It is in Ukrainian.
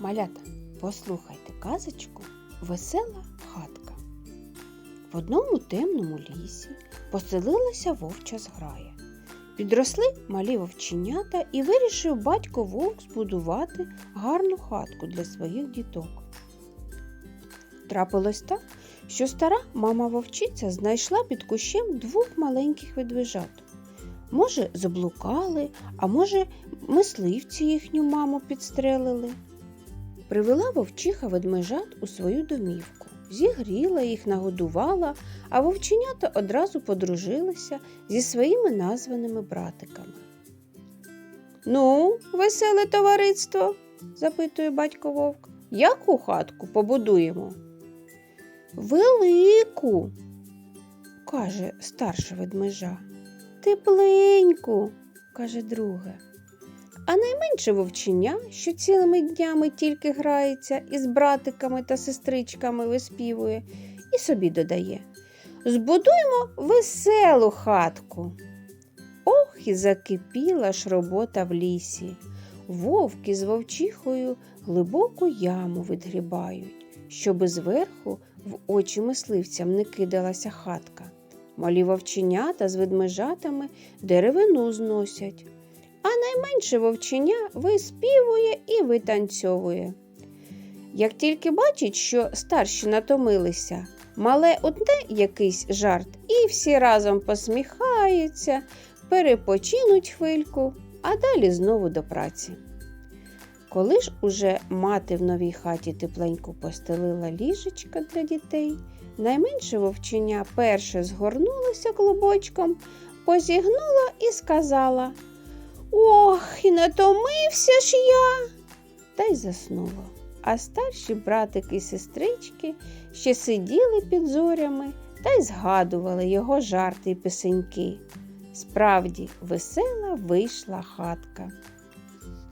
Малята, послухайте казочку Весела хатка. В одному темному лісі поселилася вовча зграя. Підросли малі вовченята і вирішив батько вовк збудувати гарну хатку для своїх діток. Трапилось так, що стара мама вовчиця знайшла під кущем двох маленьких ведвежат. Може, заблукали, а може, мисливці їхню маму підстрелили. Привела вовчиха ведмежат у свою домівку, зігріла їх, нагодувала, а вовченята одразу подружилися зі своїми названими братиками. Ну, веселе товариство, запитує батько вовк, яку хатку побудуємо? Велику, каже старша ведмежа. Тепленьку, каже друге. А найменше вовчення, що цілими днями тільки грається із братиками та сестричками виспівує, і собі додає Збудуємо веселу хатку. Ох, і закипіла ж робота в лісі. Вовки з вовчихою глибоку яму відгрібають, щоби зверху в очі мисливцям не кидалася хатка. Малі вовченята з ведмежатами деревину зносять а найменше вовченя виспівує і витанцьовує. Як тільки бачить, що старші натомилися, мале одне якийсь жарт, і всі разом посміхаються, перепочинуть хвильку, а далі знову до праці. Коли ж уже мати в новій хаті тепленько постелила ліжечка для дітей, найменше вовченя перше згорнулося клубочком, позігнула і сказала Ох, і натомився ж я. Та й заснула. А старші братики і сестрички ще сиділи під зорями та й згадували його жарти й писеньки. Справді, весела вийшла хатка.